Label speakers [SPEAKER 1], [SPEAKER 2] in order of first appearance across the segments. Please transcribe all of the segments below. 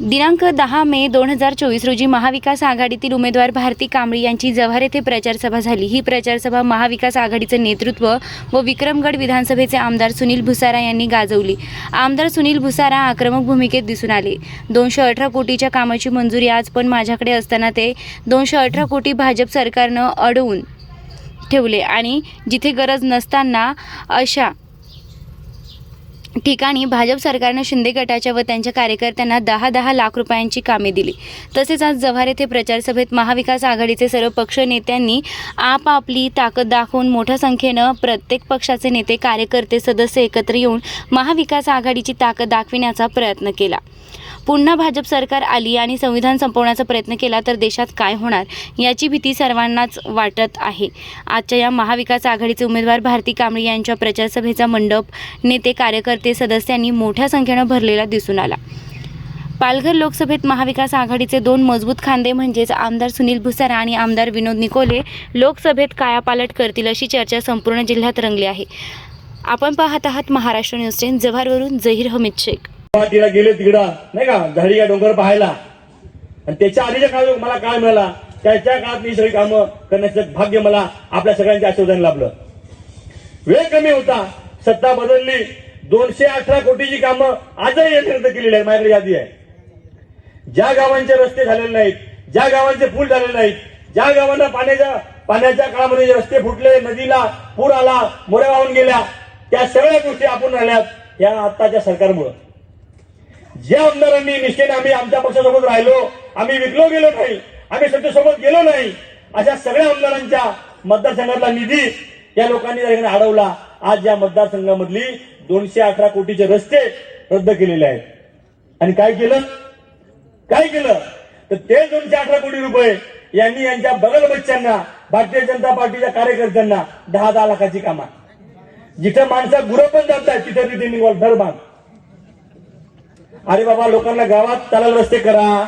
[SPEAKER 1] दिनांक दहा मे दोन हजार चोवीस रोजी महाविकास आघाडीतील उमेदवार भारती कांबळी यांची जव्हार येथे प्रचारसभा झाली. ही प्रचारसभा महाविकास आघाडीचं नेतृत्व व विक्रमगड विधानसभेचे आमदार सुनील भुसारा यांनी गाजवली. आमदार सुनील भुसारा आक्रमक भूमिकेत दिसून आले. दोनशे अठरा कोटीच्या कामाची मंजुरी आज पण माझ्याकडे असताना ते दोनशे अठरा कोटी भाजप सरकारनं अडवून ठेवले आणि जिथे गरज नसताना अशा ठिकाणी भाजप सरकारनं शिंदे गटाच्या व त्यांच्या कार्यकर्त्यांना दहा दहा लाख रुपयांची कामे दिली. तसेच आज जव्हार येथे प्रचारसभेत महाविकास आघाडीचे सर्व पक्ष नेत्यांनी आपापली ताकद दाखवून मोठ्या संख्येनं प्रत्येक पक्षाचे नेते कार्यकर्ते सदस्य एकत्र येऊन महाविकास आघाडीची ताकद दाखविण्याचा प्रयत्न केला. पुन्हा भाजप सरकार आली आणि संविधान संपवण्याचा प्रयत्न केला तर देशात काय होणार याची भीती सर्वांनाच वाटत आहे. आजच्या या महाविकास आघाडीचे उमेदवार भारती कांबळे यांच्या प्रचारसभेचा मंडप नेते कार्यकर्ते सदस्यांनी मोठ्या संख्येनं भरलेला दिसून आला. पालघर लोकसभेत महाविकास आघाडीचे दोन मजबूत खांदे म्हणजेच आमदार सुनील भुसारा आणि आमदार विनोद निकोले लोकसभेत कायापालट करतील अशी चर्चा संपूर्ण जिल्ह्यात रंगली आहे. आपण पाहत आहात महाराष्ट्र न्यूज टेन जव्हारवरून जहीर हमीद शेख.
[SPEAKER 2] तिला गेले तिकडं नाही का? झाडी का डोंगर पाहायला. आणि त्याच्या आधीच्या काळ मला काय मिळाला? त्याच्या काळात मी सगळी कामं करण्याचं भाग्य मला आपल्या सगळ्यांच्या आशीर्वादाने लाभलं. वेळ कमी होता. सत्ता बदलली. दोनशे अठरा कोटीची कामं आजही यंत्रणा केलेली आहे माझ्याकडे यादी आहे. ज्या गावांचे रस्ते झालेले नाहीत ज्या गावांचे पूल झालेले नाहीत ज्या गावांना पाण्याच्या पाण्याच्या काळामध्ये जे रस्ते फुटले नदीला पूर आला मोऱ्या वाहून गेल्या त्या सगळ्या गोष्टी आपण राहिल्यात या आत्ताच्या सरकारमुळं. ज्या आमदारांनी निष्ठेने आम्ही आमच्या पक्षासोबत राहिलो आम्ही विकलो गेलो नाही आम्ही सत्तेसोबत गेलो नाही अशा सगळ्या आमदारांच्या मतदारसंघातला निधी या लोकांनी त्या ठिकाणी अडवला आज या मतदारसंघामधली दोनशे अठरा कोटीचे रस्ते रद्द केलेले आहेत. आणि काय केलं? काय केलं? तर ते दोनशे अठरा कोटी रुपये यांनी यांच्या बगल बच्च्यांना भारतीय जनता पार्टीच्या कार्यकर्त्यांना दहा दहा लाखाची कामा. जिथे माणसं गुरं पण जात आहेत तिथे तिथे निघाल दर बांध. अरे बाबा लोकांना गावात तलाल रस्ते करा.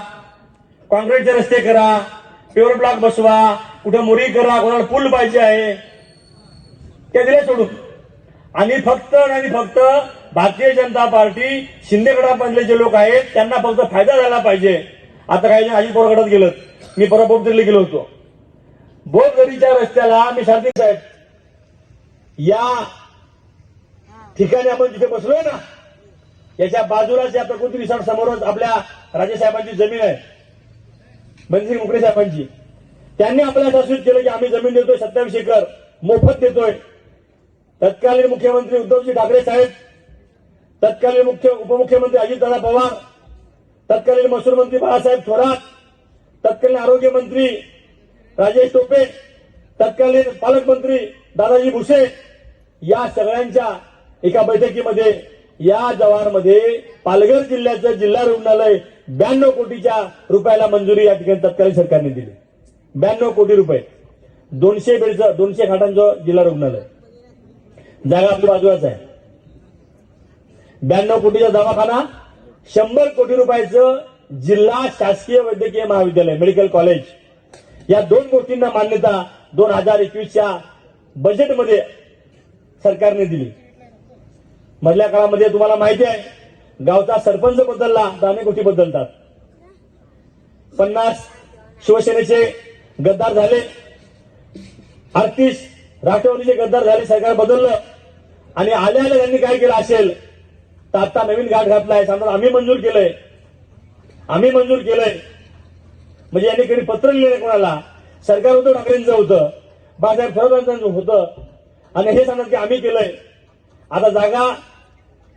[SPEAKER 2] कॉन्क्रीटचे रस्ते करा. प्युअर ब्लॉक बसवा. कुठं मुरी करा. कोणाला पूल पाहिजे आहे. ते दिले सोडून. आणि फक्त आणि फक्त भारतीय जनता पार्टी शिंदे गटामधले जे लोक आहेत त्यांना फक्त फायदा झाला पाहिजे. आता काही जण अजित पवार गटात गेलं मी परवा बोगदरीला गेलो होतो. बोगदरीच्या रस्त्याला मी शांती साहेब या ठिकाणी आपण तिथे बसलोय ना याच्या बाजूलाच या प्रकृती रिसॉर्ट समोरच आपल्या राजेसाहेबांची जमीन आहे. बनसिंग मुकरे साहेबांची. त्यांनी आपल्याला सूचित केलं की आम्ही जमीन देतोय सत्तावीस एकर मोफत देतोय. तत्कालीन मुख्यमंत्री उद्धवजी ठाकरे साहेब तत्कालीन मुख्य उपमुख्यमंत्री अजितदादा पवार तत्कालीन महसूल मंत्री बाळासाहेब थोरात तत्कालीन आरोग्य मंत्री राजेश टोपे तत्कालीन पालकमंत्री दादाजी भुसे या सगळ्यांच्या एका बैठकीमध्ये या जवानमध्ये पालघर जिल्ह्याचं जिल्हा रुग्णालय ब्याण्णव कोटीच्या रुपयाला मंजुरी या ठिकाणी तत्कालीन सरकारने दिली. ब्याण्णव कोटी रुपये. दोनशे बेडचं दोनशे खाटांचं जिल्हा रुग्णालय. जागा आपल्या बाजूलाच आहे. ब्याण्णव कोटीचा दवाखाना शंभर कोटी रुपयाचं जिल्हा शासकीय वैद्यकीय महाविद्यालय मेडिकल कॉलेज. या दोन गोष्टींना मान्यता दोन हजार एकवीसच्या बजेटमध्ये सरकारने दिली. मधल्या काळामध्ये तुम्हाला माहिती आहे गावचा सरपंच बदलला तर अनेक गोष्टी बदलतात. पन्नास शिवसेनेचे गद्दार झाले अडतीस राष्ट्रवादीचे गद्दार झाले सरकार बदललं. आणि आल्या आल्या त्यांनी काय केलं असेल तर आता नवीन घाट घातलाय. सांगतात आम्ही मंजूर केलंय. आम्ही मंजूर केलंय. म्हणजे यांनी कधी पत्र लिहिलं कोणाला. सरकार होतं ठाकरेंचं होतं. बाळासाहेब थोरातांचं होतं. आणि हे सांगतात की आम्ही केलंय. आता जागा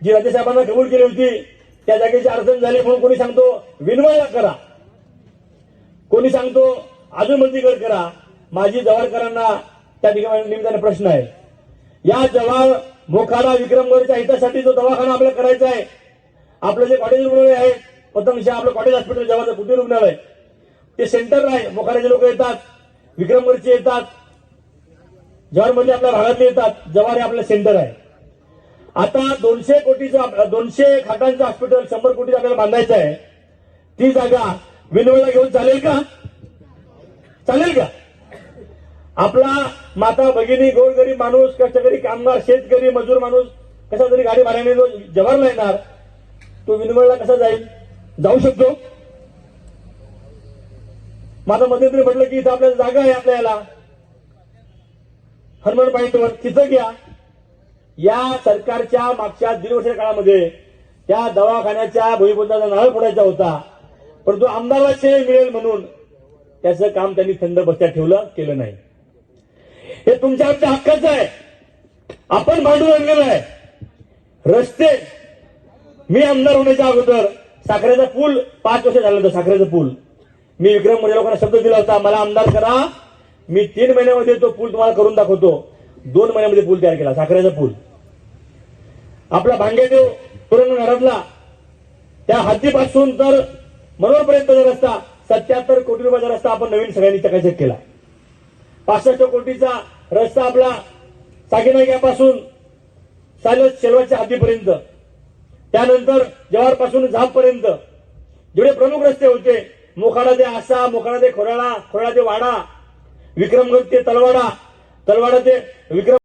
[SPEAKER 2] जी राज्यसाहेबांना कबूल केली होती त्या जागेची अडचण झाली म्हणून कोणी सांगतो विनवायला करा. कोणी सांगतो अजून मंत्रीगड करा. माझी जवारकरांना त्या ठिकाणी निमित्ताने प्रश्न आहे. या जवार मोखाडा विक्रमगडच्या हितासाठी जो दवाखाना आपल्याला करायचा आहे आपलं जे कॉटेज रुग्णालय आहे पतंग आपलं कॉटेज हॉस्पिटल जवाचं कुटीर रुग्णालय. ते सेंटर आहे मोखाड्याचे लोक येतात विक्रमगडचे येतात जवारमध्ये आपल्या भागातले येतात जव्हार हे आपलं सेंटर आहे. आता दोनशे कोटीचं दोनशे खाटांचं हॉस्पिटल शंभर कोटीचं आपल्याला बांधायचं आहे. ती जागा विनवळला घेऊन चालेल का? चालेल का? आपला माता भगिनी गोरगरीब माणूस कष्टकरी कामगार शेतकरी मजूर माणूस कसा तरी गाडी भाड्याने जो जवाहरला येणार तो विनवळला कसा जाईल? जाऊ शकतो? माझं मध्यंतरी म्हटलं की इथं आपल्याला जागा आहे आपल्या याला हनुमान पॉईंटवर तिथं घ्या. या सरकारच्या मागच्या दीड वर्ष काळामध्ये त्या दवाखान्याच्या भूमिपुत्राचा नारळ फोडायचा होता. परंतु आमदाराला श्रेय मिळेल म्हणून त्याचं काम त्यांनी थंड बसत्या ठेवलं केलं नाही. हे तुमच्या आमच्या हक्काचं आहे. आपण भांडून आणलेलं आहे. रस्ते मी आमदार होण्याच्या अगोदर साखरेचा पूल पाच वर्ष झालं होतं साखरेचा पूल. मी विक्रम मोदी लोकांना शब्द दिला होता मला आमदार करा. मी तीन महिन्यामध्ये तो पूल तुम्हाला करून दाखवतो. दोन महिन्यामध्ये पूल तयार केला साखरेचा पूल. आपला भांगेदेव तुरंग घरातला त्या हद्दीपासून तर मनोरपर्यंतचा रस्ता सत्याहत्तर कोटी रुपयाचा रस्ता आपण नवीन सगळ्यांनी चकाचक केला. पासष्ट कोटीचा रस्ता आपला सागेनाग्यापासून सालस शेलवाच्या हद्दीपर्यंत. त्यानंतर जवारपासून झापपर्यंत. जेवढे प्रमुख रस्ते होते मोखाडा ते आसा मोखाडा ते खोराळा खोराळा ते वाडा विक्रमगड ते तलवाडा तलवाडा ते विक्रम